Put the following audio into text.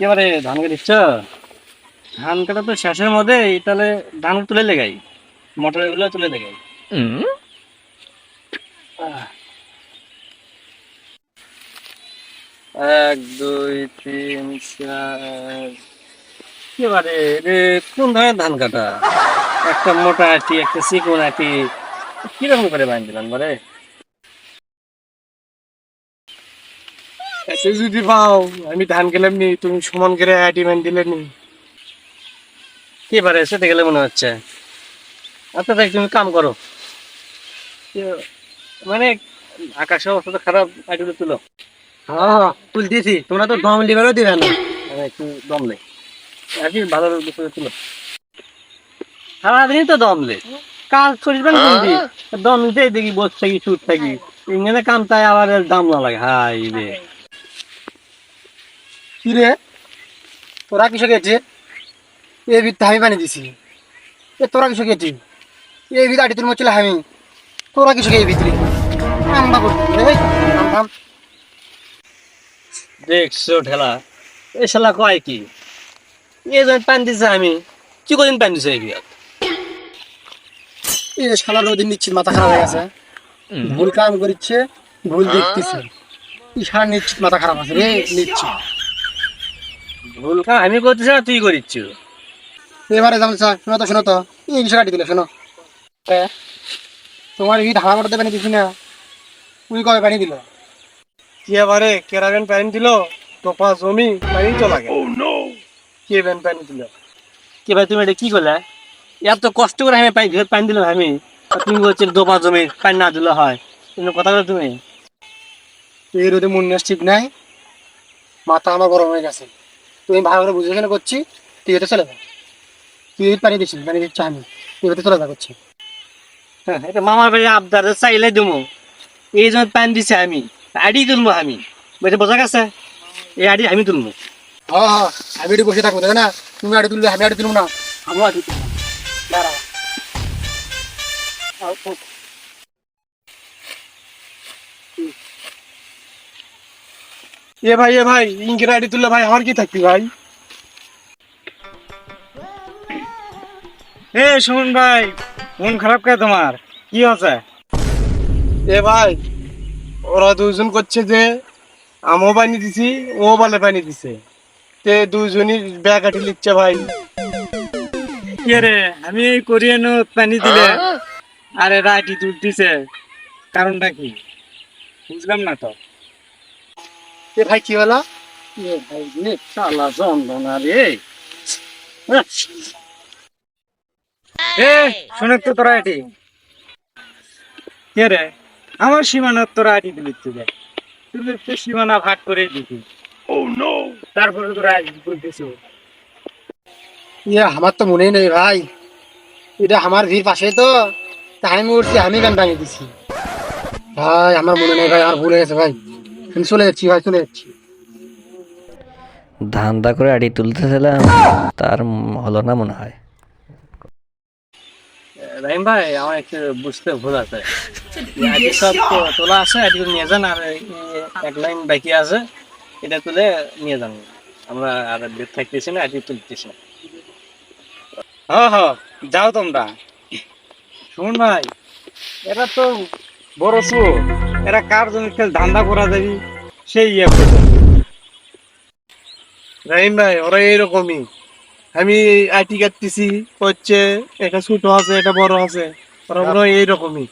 এবারে ধান কাটিচ্ছ ধান কাটা তো শেষের মধ্যে তাহলে ধান তুলে লেগাই। মটরগুলো তুলে লেগাই। এক দুই তিন চার। এবারে রে কোন ধরনের ধান কাটা? একটা মোটা আটি একটা চিকন আটি। কীরকম করে বাঁধ দিলাম বলে যদি পাও আমি ধান গেলাম নি তুমি সমান করে দিলে নি। কি পারে সেটা গেলে মনে হচ্ছে। আচ্ছা দেখ তুমি কাম করো। মানে আকাশের অবস্থা তো খারাপ তুলো। হ্যাঁ তুল দিয়েছি। তোমরা তো দম লিবারও দিবে না। মানে একটু দমলে আর কি ভালো বিষয় তুলো। সারাদিনই তো দমলে কাজ না দম নিতেই দেখি বস থাকি সুদ থাকি। ইংনে কাম তাই আবার দাম না লাগে। হাই রে। কি রে তোরা কিসে গেছে? এ বিত আমি বানিয়ে দিছি। এ তোরা কিসে গেছি এ বিত আটি তোর মচলে আমি তোরা কিসে ভিতরে? এই থাম থাম দেখছ ঠেলা এই শালা কয় কি? এই জন্য পান দিছে আমি কি কদিন পান দিছে এই বিয়াত? এই শালা রোদিন নিচ্ছি মাথা খারাপ হয়ে গেছে। ভুল কাম করিচ্ছে ভুল দেখতেছে। ইশার নিশ্চিত মাথা খারাপ আছে রে নিচ্ছি ভুল কাম আমি করতেছি না তুই করিচ্ছ এবারে যেমন শোনো তো শোনো তো। এই বিষয় কাটি দিলে শোনো। তোমার এই ধারা করতে পানি দিছি না। তুই কবে পানি দিল? কি এবারে? কেরাবেন পানি দিল? তোপা জমি পানি তো লাগে। কে বেন পানি দিল? কি ভাই তুমি এটা কি করলে? এত কষ্ট করে আমি পানি ঘর পানি দিলাম আমি। তুমি বলছো দোপা জমি পানি না দিলে হয়। তুমি কথা বলো তুমি। এই রোদে মন ঠিক নাই? মাথা আমার গরম হয়ে গেছে। তুমি ভালো করে বুঝে শুনে করছি তুই এটা চলে যা। তুই এই পানি দিচ্ছিস পানি দিচ্ছি আমি। তুই এটা চলে যা করছি। হ্যাঁ, এটা মামার বাড়ি আবদার চাইলে দেবো। এই জন্য পানি দিছে আমি আডি তুলবো আমি। বলছে বোঝা গেছে? এই আডি আমি তুলবো। হ্যাঁ হ্যাঁ আমি একটু বসে থাকব দেখো না তুমি আড়ি তুলবে আমি আড়ি তুলবো না। আমি আডি তুলবো। দাঁড়াও এ ভাই এ ভাই ইনকের আইডি তুললে ভাই আমার কি থাকবি ভাই? এ সুমন ভাই মন খারাপ কে তোমার? কি হচ্ছে এ ভাই ওরা দুজন করছে যে আমও বানিয়ে দিছি ও বলে বানিয়ে দিছে। তে দুজনই ব্যাগ আটি লিখছে ভাই। কে রে আমি এই কোরিয়ানো পানি দিলে আরে রাইটি তুলতিছে কারণটা কি? বুঝলাম না তো। এ ভাই কি এ ভাই নে শালা যন্ত্রণা রে এ শুনে তো তোরা এটি। কে রে আমার সীমানা তোরা আটি দিলি তুই তুমি তো সীমানা ভাগ করে দিবি। ও নো তারপরে তোরা বলতেছ ইয়ে আমার তো মনেই নেই ভাই। এটা আমার ভিড় পাশে তো। তাই আমি উঠছি আমি গান বানিয়ে দিছি। ভাই আমার মনে নেই ভাই আমার ভুল হয়ে গেছে ভাই। আমি চলে যাচ্ছি ভাই চলে যাচ্ছি। ধান্দা করে আড়ি তুলতেছিলাম তার হলো না মনে হয়। রাহিম ভাই আমার একটু বুঝতে ভুল আছে। সব তোলা আছে নিয়ে যান আর এক লাইন বাকি আছে এটা তুলে নিয়ে যান। আমরা আর বেদ থাকতেছি না আটি তুলতেছি না। হ্যাঁ হ্যাঁ যাও তোমরা। শুন ভাই এটা তো বড় এরা কার জন্য খেল ধান্দা করা যাবি? সেই ইয়ে করবে রাহিম ভাই, ওরা এইরকমই। আমি আইটি কাটতেছি হচ্ছে এটা ছোট আছে, এটা বড় আছে। ওরা ওরা এইরকমই।